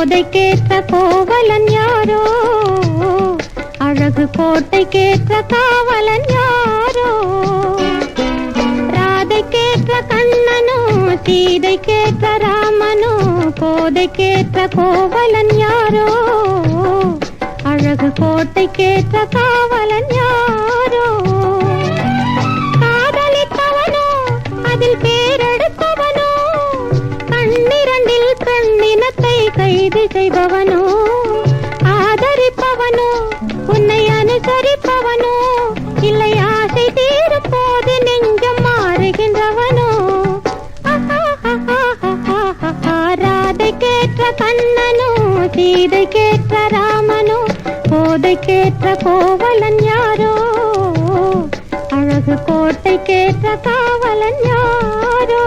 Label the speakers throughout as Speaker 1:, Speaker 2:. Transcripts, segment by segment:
Speaker 1: கோவலன் யாரோ? அழகு கோட்டைக்கேற்ற காவலன் யாரோ? ராதைக்கேற்ற கண்ணனோ சீதைக்கேற்ற ராமனோ கோதைக்கேற்ற கோவலன் யாரோ? அழகு கோட்டைக்கேற்ற காவலன் யாரோ? கைது ஆதரிப்பவனோ உன்னை அனுசரிப்பவனோ இல்லை ஆசை தீரும் போது நெஞ்சம் மாறுகின்றவனோ. ராதை கேற்ற கண்ணனோ சீதை கேற்ற ராமனோ போதை கேற்ற கோவலன் யாரோ. அழகு கோட்டை கேற்ற காவலன் யாரோ.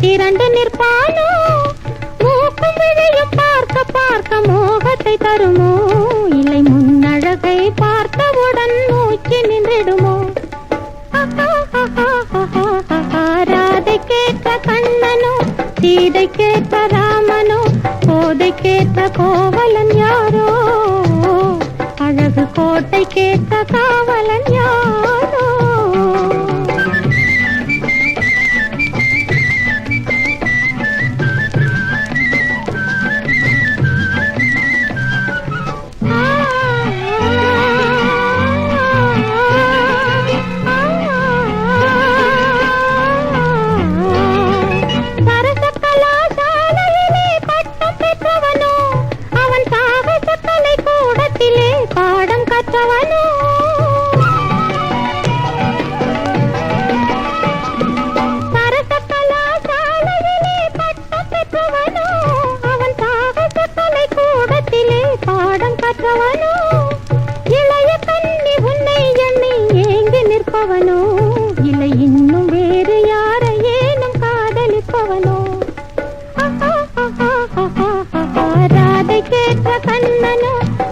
Speaker 1: திரண்டு நிற்பானோ? மூக்கும் விழியும் பார்க்க பார்க்க மோகத்தை தருமோ? இல்லை முன்னழகை பார்த்தவுடன் மூச்சு நின்றிடுமோ? ராதை கேட்ட கண்ணனோ? சீதை கேட்ட ராமனோ? கோதை கேட்ட கோவலன் யாரோ? அழகு கோட்டை கேட்ட காவலன் யாரோ?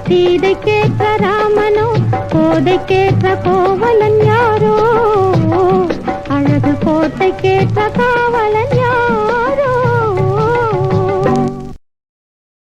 Speaker 1: சீதைக்கேற்ற ராமனோ கோதைக்கேற்ற கோவலன் யாரோ? அழகு கோட்டைக்கேற்ற காவலன்